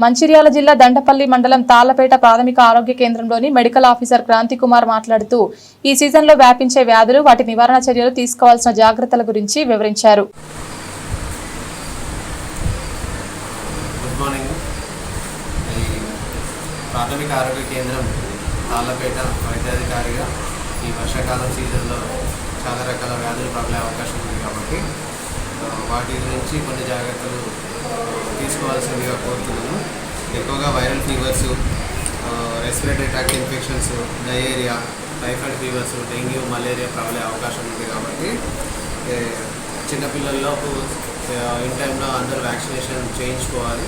మంచిర్యాల జిల్లా దండపల్లి మండలం తాళ్ళపేట ప్రాథమిక ఆరోగ్య కేంద్రంలోని మెడికల్ ఆఫీసర్ క్రాంతి కుమార్ మాట్లాడుతూ ఈ సీజన్లో వ్యాపించే వ్యాధులు వాటి నివారణ చర్యలు తీసుకోవాల్సిన జాగ్రత్తల గురించి వివరించారు. ప్రాథమిక ఆరోగ్య కేంద్రం తాళ్ళపేట వైద్యాధికారిగా ఈ వర్షాకాలం సీజన్లో చాలా రకాల వ్యాధులు ప్రబలే అవకాశం ఉంది కాబట్టి వాటి గురించి కొన్ని జాగ్రత్తలు తీసుకోవాల్సిందిగా కోరుతున్నాను. ఎక్కువగా viral fevers respiratory tract infections diarrhoea typhoid fevers dengue malaria ప్రబలే అవకాశం ఉంది కాబట్టి ఏ, ఇన్ టైంలో అందరూ వ్యాక్సినేషన్ చేయించుకోవాలి.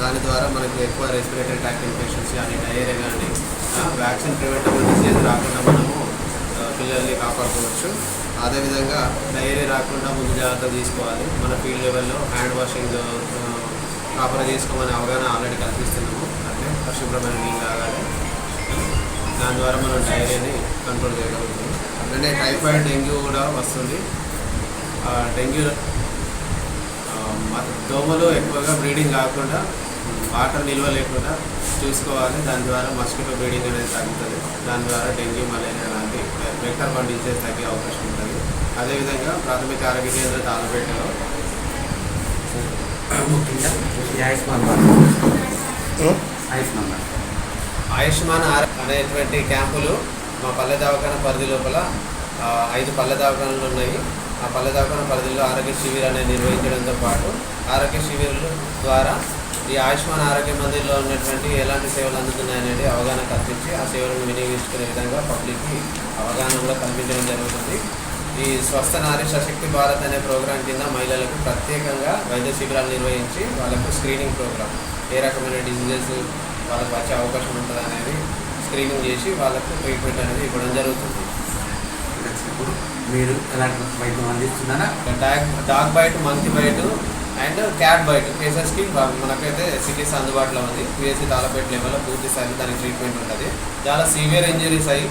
దాని ద్వారా మనకి ఎక్కువ రెస్పిరేటరీ ట్రాక్ట్ ఇన్ఫెక్షన్స్ కానీ డయేరియా కానీ వ్యాక్సిన్ ప్రివెంటబుల్ డిసీజ్ రాకుండా మనము పిల్లల్ని కాపాడుకోవచ్చు. అదేవిధంగా డైరీ రాకుండా ముందు జాగ్రత్త తీసుకోవాలి. మన ఫీల్డ్ లెవెల్లో హ్యాండ్ వాషింగ్ ప్రాపర్ చేసుకోమని అవగాహన ఆల్రెడీ కల్పిస్తున్నాము. అంటే పరిశుభ్రమైన నీళ్ళు తాగాలి. దాని ద్వారా మనం డైరీని కంట్రోల్ చేయగలుగుతాం అంటే టైఫాయిడ్ డెంగ్యూ కూడా వస్తుంది. ఆ, డెంగ్యూ దోమలు ఎక్కువగా బ్రీడింగ్ కాకుండా వాటర్ నిల్వ లేకుండా చూసుకోవాలి. దాని ద్వారా మస్కిటో బ్రీడింగ్ అనేది తగ్గుతుంది. దాని ద్వారా డెంగ్యూ మలేరియా లాంటి వెక్టర్ డిసీజ్ తగ్గే అవకాశం ఉంటుంది. అదేవిధంగా ప్రాథమిక ఆరోగ్య కేంద్ర తాళపేటలో ముఖ్యంగా ఆయుష్మాన్ భారత్. ఆయుష్మాన్ భారత్. ఆయుష్మాన్ ఆర్ అనేటువంటి క్యాంపులు మా పల్లె దవాఖాన పరిధి లోపల ఐదు పల్లె దవాఖానలు ఉన్నాయి. ఆ పల్లె దవాఖాన పరిధిలో ఆరోగ్య శిబిర్ అనేది నిర్వహించడంతో పాటు ఆరోగ్య శిబిర్లు ద్వారా ఈ ఆయుష్మాన్ ఆరోగ్య మందిర్లో ఉన్నటువంటి ఎలాంటి సేవలు అందుతున్నాయనేది అవగాహన కల్పించి ఆ సేవలను వినియోగించుకునే విధంగా పబ్లిక్కి అవగాహన కూడా కల్పించడం జరుగుతుంది. ఈ స్వస్థ నారీ సశక్తి భారత్ అనే ప్రోగ్రాం కింద మహిళలకు ప్రత్యేకంగా వైద్య శిబిరాలు నిర్వహించి వాళ్ళకు స్క్రీనింగ్ ప్రోగ్రామ్ ఏ రకమైన డిసీజెస్ వాళ్ళకు వచ్చే అవకాశం ఉంటుంది అనేది స్క్రీనింగ్ చేసి వాళ్ళకు ట్రీట్మెంట్ అనేది ఇవ్వడం జరుగుతుంది. మీరు ఎలాంటి వైద్యం అందిస్తున్నారా? Dog dog bite monkey bite and cat bite కేసెస్కి మనకైతే సిటీస్ అందుబాటులో ఉంది. పిఎస్సి తాళపేట లెవెల్లో పూర్తి స్థాయిలో దానికి ట్రీట్మెంట్ ఉంటుంది. చాలా సివియర్ ఇంజరీస్ అయ్యి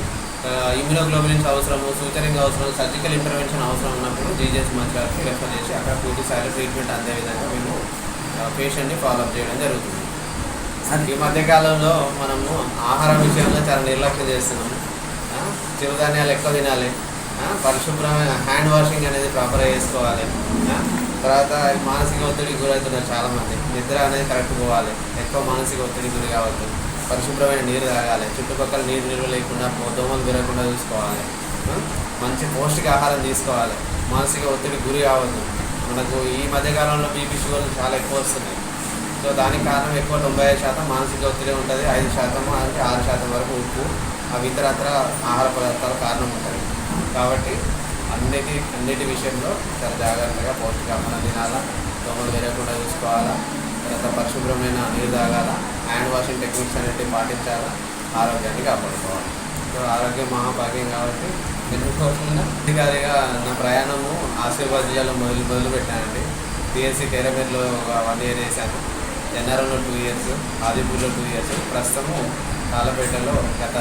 ఇమ్యూనోగ్లోబులిన్స్ అవసరము సూచరింగ్ అవసరం సర్జికల్ ఇంటర్వెన్షన్ అవసరం ఉన్నప్పుడు జీజెస్ మంచిగారికి రెఫర్ చేసి అక్కడ పూర్తి స్థాయిలో ట్రీట్మెంట్ అందే విధంగా మేము పేషెంట్ని ఫాలోఅప్ చేయడం జరుగుతుంది. ఈ మధ్యకాలంలో మనము ఆహారం విషయంలో చాలా నిర్లక్ష్యం చేస్తున్నాము. చిరుధాన్యాలు ఎక్కువ తినాలి. పరిశుభ్రమైన హ్యాండ్ వాషింగ్ అనేది ప్రాపర్గా చేసుకోవాలి. తర్వాత మానసిక ఒత్తిడికి గురవుతున్నారు చాలామంది. నిద్ర అనేది కరెక్ట్ పోవాలి. ఎక్కువ మానసిక ఒత్తిడి గురి కావద్దు. పరిశుభ్రమైన నీరు తాగాలి. చుట్టుపక్కల నీరు నిల్వ లేకుండా దోమలు పెరగకుండా చూసుకోవాలి. మంచి పౌష్టిక ఆహారం తీసుకోవాలి. మానసిక ఒత్తిడి గురి కావద్దు. మనకు ఈ మధ్యకాలంలో బీపీ షుగర్లు చాలా ఎక్కువ వస్తున్నాయి. సో దానికి కారణం ఎక్కువ తొంభై ఐదు శాతం మానసిక ఒత్తిడి ఉంటుంది. ఐదు శాతం అంటే ఆరు శాతం వరకు ఉప్పు అవి ఇతరత్ర ఆహార పదార్థాలు కారణం ఉంటుంది కాబట్టి అన్నిటి అన్నిటి విషయంలో చాలా జాగ్రత్తగా పౌష్టికాహారం తినాలా దోమలు పెరగకుండా చూసుకోవాలా తర్వాత పరిశుభ్రమైన నీరు తాగాల హ్యాండ్ వాషింగ్ టెక్నిక్స్ అనేవి పాటించాలా ఆరోగ్యాన్ని కాపాడుకోవాలి. సో ఆరోగ్యం మహాభాగ్యం కాబట్టి ఎన్నుకోకుండా అధికారిగా నా ప్రయాణము ఆశీర్వాద్ జిల్లాలో మొదలు మొదలు పెట్టానండి పిఎస్సి కేరమేర్లో ఒక వన్ ఇయర్ వేశాను ఎన్ఆర్ఓలో టూ ఇయర్స్ ఆదిపూర్లో టూ ఇయర్స్ ప్రస్తుతము కాలపేటలో గత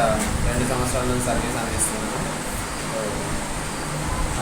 రెండు సంవత్సరాల నుంచి సర్వీస్ అందిస్తున్నాను.